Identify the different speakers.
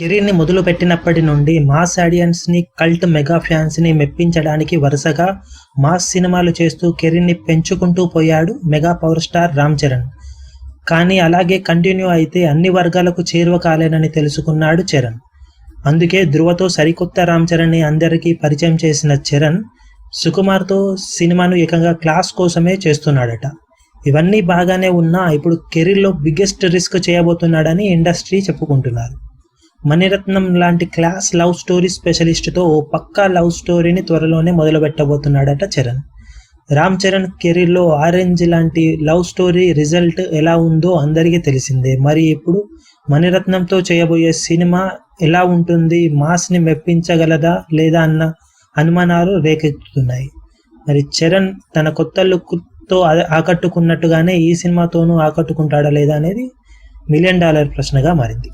Speaker 1: కెరీర్ని మొదలుపెట్టినప్పటి నుండి మాస్ ఆడియన్స్ని కల్ట్ మెగా ఫ్యాన్స్ని మెప్పించడానికి వరుసగా మాస్ సినిమాలు చేస్తూ కెరీర్ని పెంచుకుంటూ పోయాడు mega power star Ram Charan. కానీ అలాగే కంటిన్యూ అయితే అన్ని వర్గాలకు చేరువ కాలేనని తెలుసుకున్నాడు చరణ్. అందుకే ధృవతో సరికొత్త రామ్ చరణ్ని అందరికీ పరిచయం చేసిన చరణ్ సుకుమార్తో సినిమాను ఏకంగా క్లాస్ కోసమే చేస్తున్నాడట. ఇవన్నీ బాగానే ఉన్నా ఇప్పుడు కెరీర్లో బిగ్గెస్ట్ రిస్క్ చేయబోతున్నాడని ఇండస్ట్రీ చెప్పుకుంటున్నారు. మణిరత్నం లాంటి క్లాస్ లవ్ స్టోరీ స్పెషలిస్ట్తో ఓ పక్కా లవ్ స్టోరీని త్వరలోనే మొదలుపెట్టబోతున్నాడట చరణ్. రామ్ చరణ్ కెరీర్లో ఆరెంజ్ లాంటి లవ్ స్టోరీ రిజల్ట్ ఎలా ఉందో అందరికీ తెలిసిందే. మరి ఇప్పుడు మణిరత్నంతో చేయబోయే సినిమా ఎలా ఉంటుంది? మాస్ని మెప్పించగలదా లేదా అన్న అనుమానాలు రేకెత్తుతున్నాయి. మరి చరణ్ తన కొత్త లుక్తో ఆకట్టుకున్నట్టుగానే ఈ సినిమాతోనూ ఆకట్టుకుంటాడా లేదా అనేది మిలియన్ డాలర్ ప్రశ్నగా మారింది.